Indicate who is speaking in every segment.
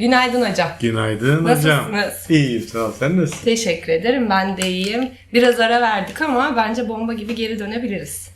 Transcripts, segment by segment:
Speaker 1: Günaydın hocam.
Speaker 2: Günaydın hocam.
Speaker 1: Nasılsınız?
Speaker 2: İyiyim sağ ol. Sen nasılsın?
Speaker 1: Teşekkür ederim. Ben de iyiyim. Biraz ara verdik ama bence bomba gibi geri dönebiliriz.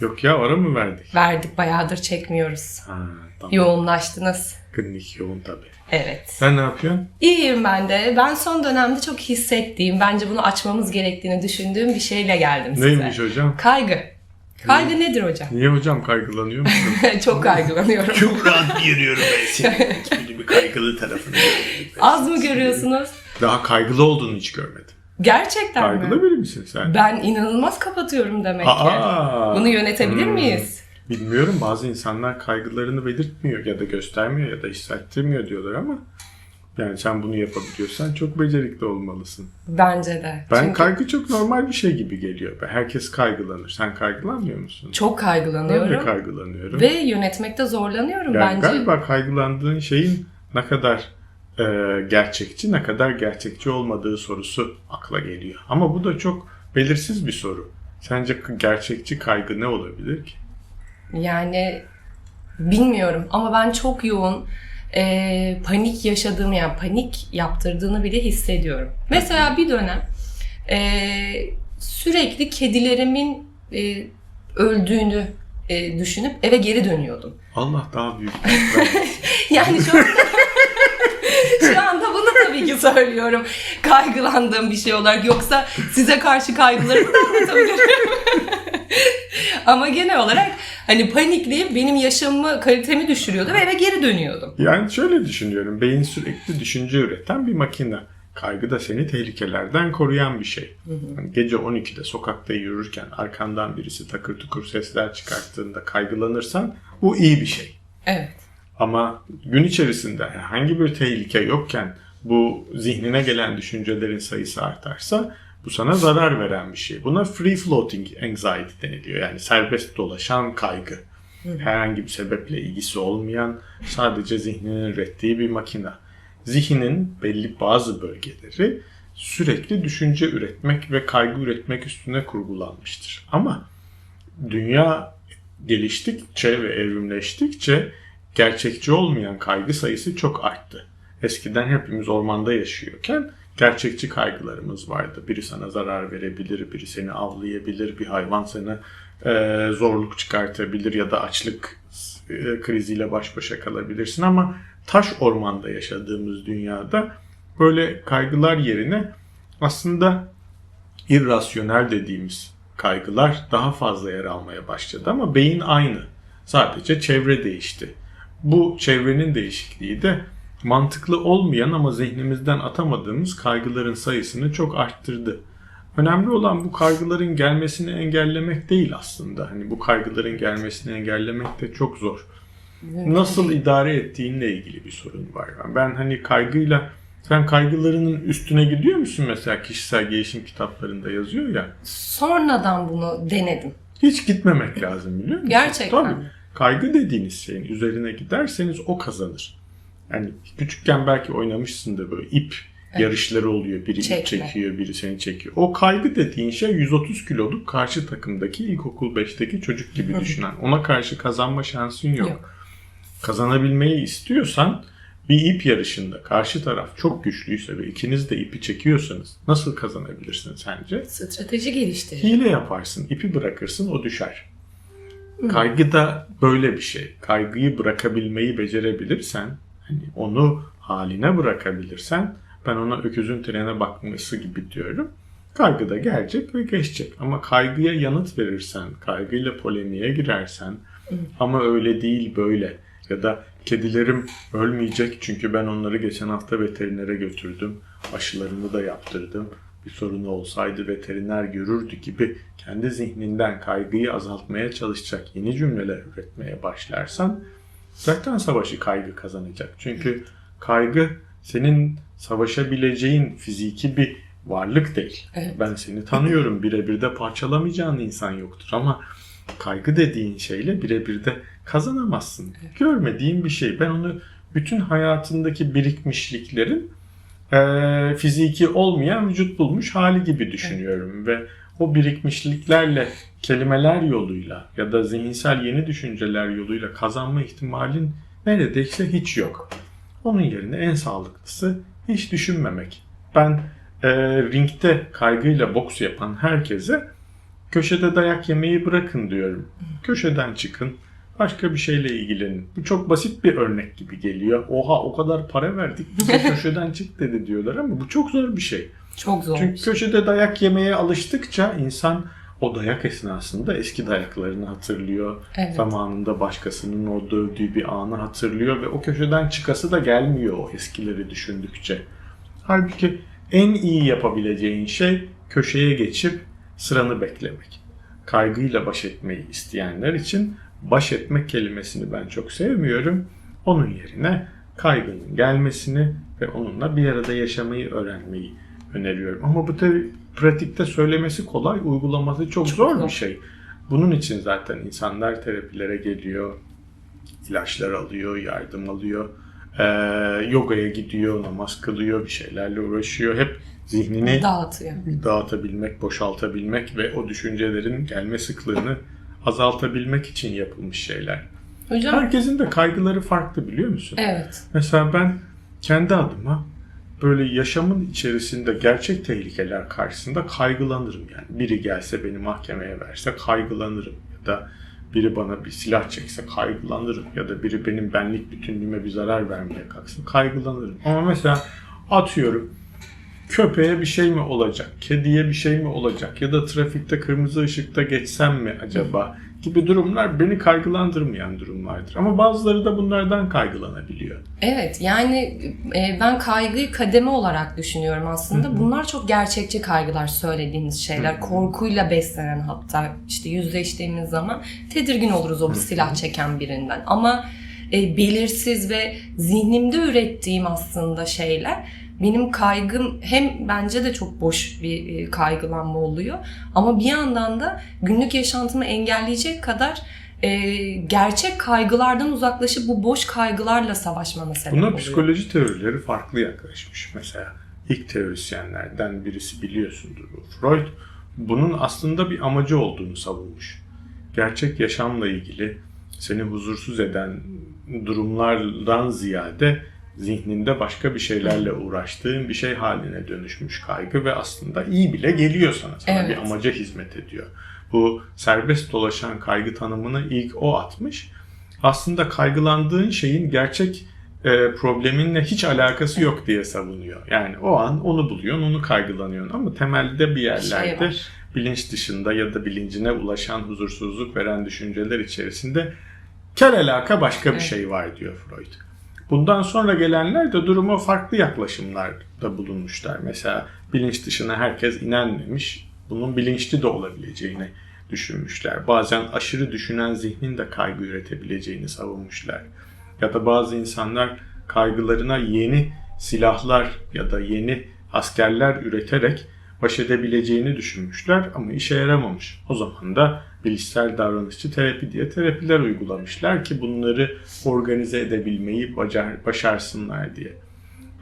Speaker 2: Yok ya ara mı verdik?
Speaker 1: Verdik bayağıdır çekmiyoruz.
Speaker 2: Ha, tamam.
Speaker 1: Yoğunlaştınız.
Speaker 2: Klinik yoğun tabii.
Speaker 1: Evet.
Speaker 2: Sen ne yapıyorsun?
Speaker 1: İyiyim ben de. Ben son dönemde çok hissettiğim, bence bunu açmamız gerektiğini düşündüğüm bir şeyle geldim size.
Speaker 2: Neymiş hocam?
Speaker 1: Kaygı. Kaygı nedir hocam?
Speaker 2: Niye hocam kaygılanıyor musun?
Speaker 1: çok kaygılanıyorum.
Speaker 2: Çok rahat görüyorum ben senin gibi bir kaygılı tarafını.
Speaker 1: Az mı görüyorsunuz?
Speaker 2: Daha kaygılı olduğunu hiç görmedim.
Speaker 1: Gerçekten
Speaker 2: Kaygılı
Speaker 1: mi?
Speaker 2: biri misin sen?
Speaker 1: Ben inanılmaz kapatıyorum demek ki.
Speaker 2: Aa!
Speaker 1: Bunu yönetebilir
Speaker 2: Hmm.
Speaker 1: miyiz?
Speaker 2: Bilmiyorum bazı insanlar kaygılarını belirtmiyor ya da göstermiyor ya da hissettirmiyor diyorlar ama yani sen bunu yapabiliyorsan çok becerikli olmalısın.
Speaker 1: Bence de.
Speaker 2: Ben
Speaker 1: Çünkü
Speaker 2: kaygı çok normal bir şey gibi geliyor. Herkes kaygılanır. Sen kaygılanmıyor musun?
Speaker 1: çok
Speaker 2: Ben de
Speaker 1: kaygılanıyorum.
Speaker 2: kaygılanıyorum.
Speaker 1: Ve yönetmekte zorlanıyorum
Speaker 2: yani
Speaker 1: bence.
Speaker 2: galiba kaygılandığın şeyin ne kadar e, gerçekçi, ne kadar gerçekçi olmadığı sorusu akla geliyor. Ama bu da çok belirsiz bir soru. Sence gerçekçi kaygı ne olabilir ki?
Speaker 1: Yani bilmiyorum ama ben çok yoğun e, panik yaşadığımı yani panik yaptırdığını bile hissediyorum. Mesela bir dönem e, sürekli kedilerimin e, öldüğünü e, düşünüp eve geri dönüyordum.
Speaker 2: Allah daha büyük.
Speaker 1: Yani şu anda, şu anda bunu tabii ki söylüyorum. Kaygılandığım bir şey olarak. Yoksa size karşı kaygılarımı da anlatabilirim. Ama genel olarak hani panikleyip benim yaşamımı, kalitemi düşürüyordu ve eve geri dönüyordum.
Speaker 2: yani şöyle düşünüyorum. Beyin sürekli düşünce üreten bir makine. Kaygı da seni tehlikelerden koruyan bir şey. Hani gece 12'de sokakta yürürken arkandan birisi takır tukur sesler çıkarttığında kaygılanırsan bu iyi bir şey.
Speaker 1: Evet.
Speaker 2: Ama gün içerisinde herhangi bir tehlike yokken bu zihnine gelen düşüncelerin sayısı artarsa bu sana zarar veren bir şey. Buna free floating anxiety deniliyor. Yani serbest dolaşan kaygı. Herhangi bir sebeple ilgisi olmayan, sadece zihninin ürettiği bir makine. Zihnin belli bazı bölgeleri sürekli düşünce üretmek ve kaygı üretmek üstüne kurgulanmıştır. Ama dünya geliştikçe ve evrimleştikçe gerçekçi olmayan kaygı sayısı çok arttı. Eskiden hepimiz ormanda yaşıyorken gerçekçi kaygılarımız vardı. Biri sana zarar verebilir, biri seni avlayabilir, bir hayvan sana e, zorluk çıkartabilir ya da açlık e, kriziyle baş başa kalabilirsin ama taş ormanda yaşadığımız dünyada böyle kaygılar yerine aslında irrasyonel dediğimiz kaygılar daha fazla yer almaya başladı ama beyin aynı. Sadece çevre değişti. Bu çevrenin değişikliği de mantıklı olmayan ama zihnimizden atamadığımız kaygıların sayısını çok arttırdı. Önemli olan bu kaygıların gelmesini engellemek değil aslında. Hani bu kaygıların gelmesini engellemek de çok zor. Nasıl idare ettiğinle ilgili bir sorun var. Ben hani kaygıyla sen kaygılarının üstüne gidiyor musun mesela kişisel gelişim kitaplarında yazıyor ya.
Speaker 1: Sonradan bunu denedim.
Speaker 2: Hiç gitmemek lazım biliyor musun?
Speaker 1: Gerçekten
Speaker 2: Tabii. Kaygı dediğiniz şeyin üzerine giderseniz o kazanır. Yani küçükken belki oynamışsındır böyle ip yarışları oluyor. Biri ip
Speaker 1: Çekme.
Speaker 2: çekiyor, biri seni çekiyor. O kaygı dediğin şey 130 kiloluk karşı takımdaki ilkokul 5'teki çocuk gibi düşünen. Ona karşı kazanma şansın yok.
Speaker 1: Yok.
Speaker 2: Kazanabilmeyi istiyorsan bir ip yarışında karşı taraf çok güçlüyse ve ikiniz de ipi çekiyorsanız nasıl kazanabilirsin sence?
Speaker 1: Strateji geliştirir.
Speaker 2: Hile yaparsın, ipi bırakırsın, o düşer. Kaygı da böyle bir şey. Kaygıyı bırakabilmeyi becerebilirsen, hani onu haline bırakabilirsen, ben ona öküzün trene bakması gibi diyorum. Kaygı da gelecek ve geçecek. Ama kaygıya yanıt verirsen, kaygıyla polemiğe girersen, ama öyle değil böyle ya da kedilerim ölmeyecek çünkü ben onları geçen hafta veterinere götürdüm. Aşılarını da yaptırdım. Bir sorunu olsaydı veteriner görürdü gibi kendi zihninden kaygıyı azaltmaya çalışacak yeni cümleler üretmeye başlarsan zaten savaşı kaygı kazanacak. Çünkü kaygı senin savaşabileceğin fiziki bir varlık değil.
Speaker 1: Evet.
Speaker 2: Ben seni tanıyorum. Birebir de parçalamayacağın insan yoktur ama kaygı dediğin şeyle birebir de kazanamazsın. Görmediğin bir şey. Ben onu bütün hayatındaki birikmişliklerin eee, fiziki olmayan vücut bulmuş hali gibi düşünüyorum ve o birikmişliklerle kelimeler yoluyla ya da zihinsel yeni düşünceler yoluyla kazanma ihtimalin neredeyse hiç yok. Onun yerine en sağlıklısı hiç düşünmemek. Ben e, ringde kaygıyla boks yapan herkese köşede dayak yemeyi bırakın diyorum. Köşeden çıkın. Başka bir şeyle ilgilenin. Bu çok basit bir örnek gibi geliyor. Oha o kadar para verdik bize köşeden çık dedi diyorlar ama bu çok zor bir şey.
Speaker 1: Çok zor.
Speaker 2: Çünkü köşede dayak yemeye alıştıkça insan o dayak esnasında eski dayaklarını hatırlıyor.
Speaker 1: Evet.
Speaker 2: Zamanında başkasının o dövdüğü bir anı hatırlıyor ve o köşeden çıkası da gelmiyor o eskileri düşündükçe. Halbuki en iyi yapabileceğin şey köşeye geçip sıranı beklemek. Kaygıyla baş etmeyi isteyenler için baş etmek kelimesini ben çok sevmiyorum. Onun yerine kaygının gelmesini ve onunla bir arada yaşamayı öğrenmeyi öneriyorum. Ama bu tabi pratikte söylemesi kolay, uygulaması çok, zor bir şey. Bunun için zaten insanlar terapilere geliyor, ilaçlar alıyor, yardım alıyor, ee, yogaya gidiyor, namaz kılıyor, bir şeylerle uğraşıyor. Hep zihnini
Speaker 1: Dağıtıyor.
Speaker 2: dağıtabilmek, boşaltabilmek ve o düşüncelerin gelme sıklığını azaltabilmek için yapılmış şeyler.
Speaker 1: Hocam
Speaker 2: Herkesin de kaygıları farklı biliyor musun?
Speaker 1: evet.
Speaker 2: Mesela ben kendi adıma böyle yaşamın içerisinde gerçek tehlikeler karşısında kaygılanırım yani. Biri gelse beni mahkemeye verse kaygılanırım ya da biri bana bir silah çekse kaygılanırım ya da biri benim benlik bütünlüğüme bir zarar vermeye kalksın kaygılanırım. Ama mesela atıyorum köpeğe bir şey mi olacak, kediye bir şey mi olacak ya da trafikte kırmızı ışıkta geçsem mi acaba gibi durumlar beni kaygılandırmayan durumlardır. Ama bazıları da bunlardan kaygılanabiliyor.
Speaker 1: Evet yani e, ben kaygıyı kademe olarak düşünüyorum aslında. Bunlar çok gerçekçi kaygılar söylediğimiz şeyler. Korkuyla beslenen hatta işte yüzleştiğimiz zaman tedirgin oluruz o bir silah çeken birinden. Ama e, belirsiz ve zihnimde ürettiğim aslında şeyler benim kaygım hem bence de çok boş bir e, kaygılanma oluyor ama bir yandan da günlük yaşantımı engelleyecek kadar e, gerçek kaygılardan uzaklaşıp bu boş kaygılarla savaşmama sebep
Speaker 2: Buna
Speaker 1: oluyor.
Speaker 2: psikoloji teorileri farklı yaklaşmış. Mesela ilk teorisyenlerden birisi biliyorsundur bu Freud. Bunun aslında bir amacı olduğunu savunmuş. Gerçek yaşamla ilgili seni huzursuz eden durumlardan ziyade zihninde başka bir şeylerle uğraştığın bir şey haline dönüşmüş kaygı ve aslında iyi bile geliyor sana. Sana
Speaker 1: Evet.
Speaker 2: bir amaca hizmet ediyor. Bu serbest dolaşan kaygı tanımını ilk o atmış. Aslında kaygılandığın şeyin gerçek e, probleminle hiç alakası yok diye savunuyor. Yani o an onu buluyorsun, onu kaygılanıyorsun ama temelde bir
Speaker 1: Bir şey
Speaker 2: yerlerde
Speaker 1: var.
Speaker 2: bilinç dışında ya da bilincine ulaşan huzursuzluk veren düşünceler içerisinde kel alaka başka bir
Speaker 1: Evet.
Speaker 2: şey var diyor Freud. Bundan sonra gelenler de duruma farklı yaklaşımlarda bulunmuşlar. Mesela bilinç dışına herkes inanmamış. Bunun bilinçli de olabileceğini düşünmüşler. Bazen aşırı düşünen zihnin de kaygı üretebileceğini savunmuşlar. Ya da bazı insanlar kaygılarına yeni silahlar ya da yeni askerler üreterek baş edebileceğini düşünmüşler ama işe yaramamış. O zaman da bilişsel davranışçı terapi diye terapiler uygulamışlar ki bunları organize edebilmeyi bacar, başarsınlar diye.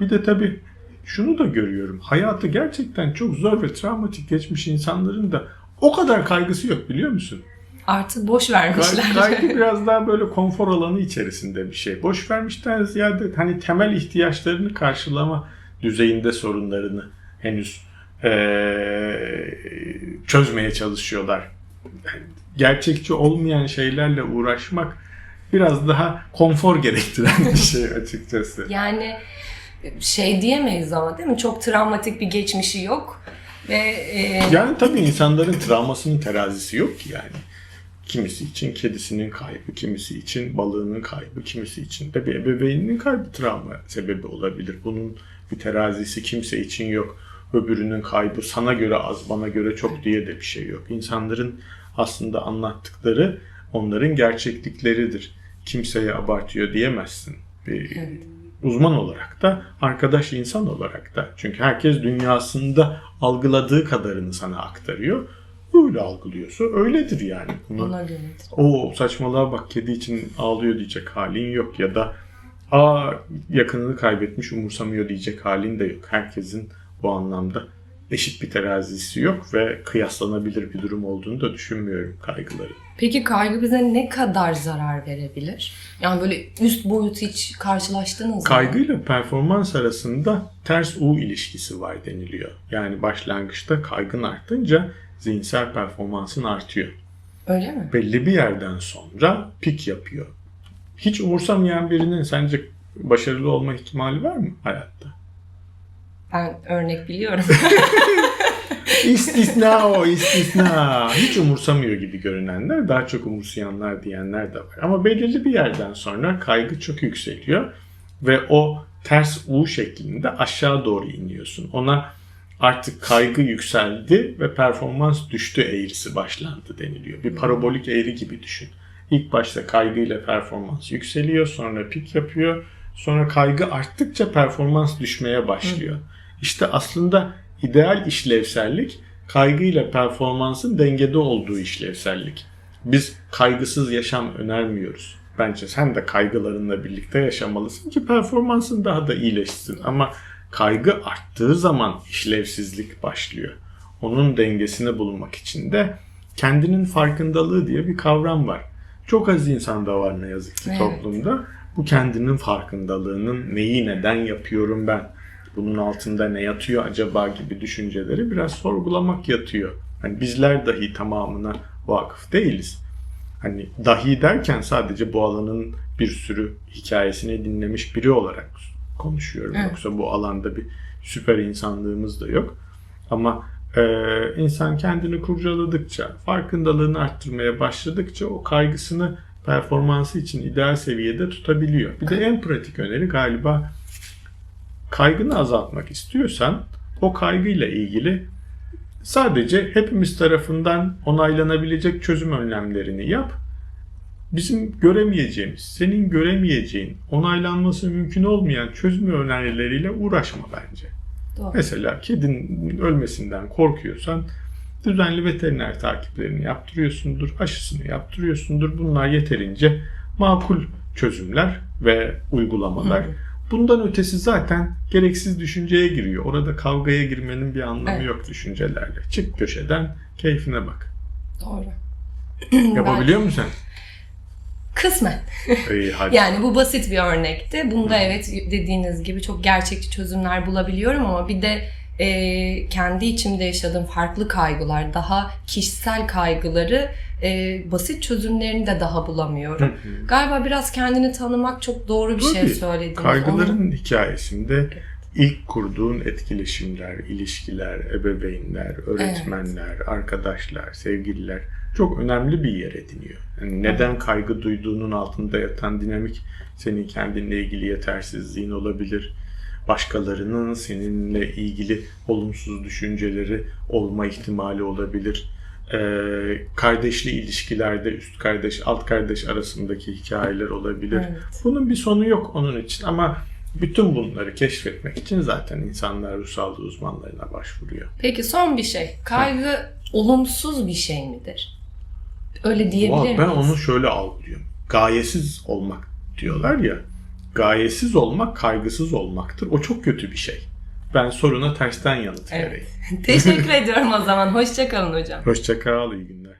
Speaker 2: Bir de tabii şunu da görüyorum. Hayatı gerçekten çok zor ve travmatik geçmiş insanların da o kadar kaygısı yok biliyor musun?
Speaker 1: Artık boş vermişler.
Speaker 2: Kay- Kaygı biraz daha böyle konfor alanı içerisinde bir şey. Boş vermişten ziyade hani temel ihtiyaçlarını karşılama düzeyinde sorunlarını henüz eee, çözmeye çalışıyorlar. Gerçekçi olmayan şeylerle uğraşmak biraz daha konfor gerektiren bir şey açıkçası.
Speaker 1: Yani şey diyemeyiz ama değil mi? Çok travmatik bir geçmişi yok. Ve e,
Speaker 2: Yani tabii insanların travmasının terazisi yok ki yani. Kimisi için kedisinin kaybı, kimisi için balığının kaybı, kimisi için de bir ebeveyninin kaybı travma sebebi olabilir. Bunun bir terazisi kimse için yok. Öbürünün kaybı sana göre az, bana göre çok diye de bir şey yok. İnsanların aslında anlattıkları onların gerçeklikleridir. Kimseye abartıyor diyemezsin. Bir
Speaker 1: Evet.
Speaker 2: uzman olarak da, arkadaş insan olarak da. Çünkü herkes dünyasında algıladığı kadarını sana aktarıyor. Öyle algılıyorsa öyledir yani. Bunu,
Speaker 1: ona göre.
Speaker 2: o saçmalığa bak kedi için ağlıyor diyecek halin yok ya da aa yakınını kaybetmiş umursamıyor diyecek halin de yok. Herkesin bu anlamda eşit bir terazisi yok ve kıyaslanabilir bir durum olduğunu da düşünmüyorum kaygıların.
Speaker 1: Peki kaygı bize ne kadar zarar verebilir? Yani böyle üst boyut hiç karşılaştınız mı?
Speaker 2: Kaygıyla performans arasında ters U ilişkisi var deniliyor. Yani başlangıçta kaygın artınca zihinsel performansın artıyor.
Speaker 1: Öyle mi?
Speaker 2: Belli bir yerden sonra pik yapıyor. Hiç umursamayan birinin sence başarılı olma ihtimali var mı hayatta?
Speaker 1: Ben örnek biliyorum.
Speaker 2: İstisna o istisna. Hiç umursamıyor gibi görünenler, daha çok umursayanlar diyenler de var. Ama belirli bir yerden sonra kaygı çok yükseliyor ve o ters U şeklinde aşağı doğru iniyorsun. Ona artık kaygı yükseldi ve performans düştü eğrisi başlandı deniliyor. Bir parabolik eğri gibi düşün. İlk başta kaygıyla performans yükseliyor, sonra pik yapıyor. Sonra kaygı arttıkça performans düşmeye başlıyor. İşte aslında ideal işlevsellik kaygıyla performansın dengede olduğu işlevsellik. Biz kaygısız yaşam önermiyoruz. Bence sen de kaygılarınla birlikte yaşamalısın ki performansın daha da iyileşsin. Ama kaygı arttığı zaman işlevsizlik başlıyor. Onun dengesini bulmak için de kendinin farkındalığı diye bir kavram var. Çok az insanda var ne yazık ki
Speaker 1: Evet.
Speaker 2: toplumda. Bu kendinin farkındalığının neyi neden yapıyorum ben? Bunun altında ne yatıyor acaba gibi düşünceleri biraz sorgulamak yatıyor. Hani bizler dahi tamamına vakıf değiliz. Hani dahi derken sadece bu alanın bir sürü hikayesini dinlemiş biri olarak konuşuyorum.
Speaker 1: Evet.
Speaker 2: Yoksa bu alanda bir süper insanlığımız da yok. Ama e, insan kendini kurcaladıkça, farkındalığını arttırmaya başladıkça o kaygısını performansı için ideal seviyede tutabiliyor. Bir de en pratik öneri galiba kaygını azaltmak istiyorsan o kaygıyla ilgili sadece hepimiz tarafından onaylanabilecek çözüm önlemlerini yap. Bizim göremeyeceğimiz, senin göremeyeceğin, onaylanması mümkün olmayan çözüm önerileriyle uğraşma bence.
Speaker 1: Doğru.
Speaker 2: Mesela kedinin ölmesinden korkuyorsan düzenli veteriner takiplerini yaptırıyorsundur, aşısını yaptırıyorsundur. Bunlar yeterince makul çözümler ve uygulamalar.
Speaker 1: Hı.
Speaker 2: Bundan ötesi zaten gereksiz düşünceye giriyor. Orada kavgaya girmenin bir anlamı
Speaker 1: Evet.
Speaker 2: yok düşüncelerle. Çık köşeden keyfine bak.
Speaker 1: Doğru.
Speaker 2: Yapabiliyor musun
Speaker 1: Kısmen.
Speaker 2: sen? İyi hadi.
Speaker 1: Yani bu basit bir örnekti. Bunda evet dediğiniz gibi çok gerçekçi çözümler bulabiliyorum ama bir de e, kendi içimde yaşadığım farklı kaygılar, daha kişisel kaygıları e, basit çözümlerini de daha bulamıyorum. Galiba biraz kendini tanımak çok doğru bir şey
Speaker 2: Tabii.
Speaker 1: söylediniz.
Speaker 2: Kaygıların hikayesinde ilk kurduğun etkileşimler, ilişkiler, ebeveynler, öğretmenler, arkadaşlar, sevgililer çok önemli bir yer ediniyor. Yani neden kaygı duyduğunun altında yatan dinamik senin kendinle ilgili yetersizliğin olabilir. Başkalarının seninle ilgili olumsuz düşünceleri olma ihtimali olabilir. Ee, kardeşli ilişkilerde üst kardeş, alt kardeş arasındaki hikayeler olabilir.
Speaker 1: Evet.
Speaker 2: Bunun bir sonu yok onun için ama bütün bunları keşfetmek için zaten insanlar ruh sağlığı uzmanlarına başvuruyor.
Speaker 1: Peki son bir şey. Kaygı olumsuz bir şey midir? Öyle diyebilir miyiz?
Speaker 2: ben onu şöyle algılıyorum. Gayesiz olmak diyorlar ya. Gayesiz olmak kaygısız olmaktır. O çok kötü bir şey. Ben soruna tersten yanıt
Speaker 1: Evet.
Speaker 2: vereyim.
Speaker 1: Teşekkür ediyorum o zaman. Hoşçakalın hocam.
Speaker 2: Hoşça kal, iyi günler.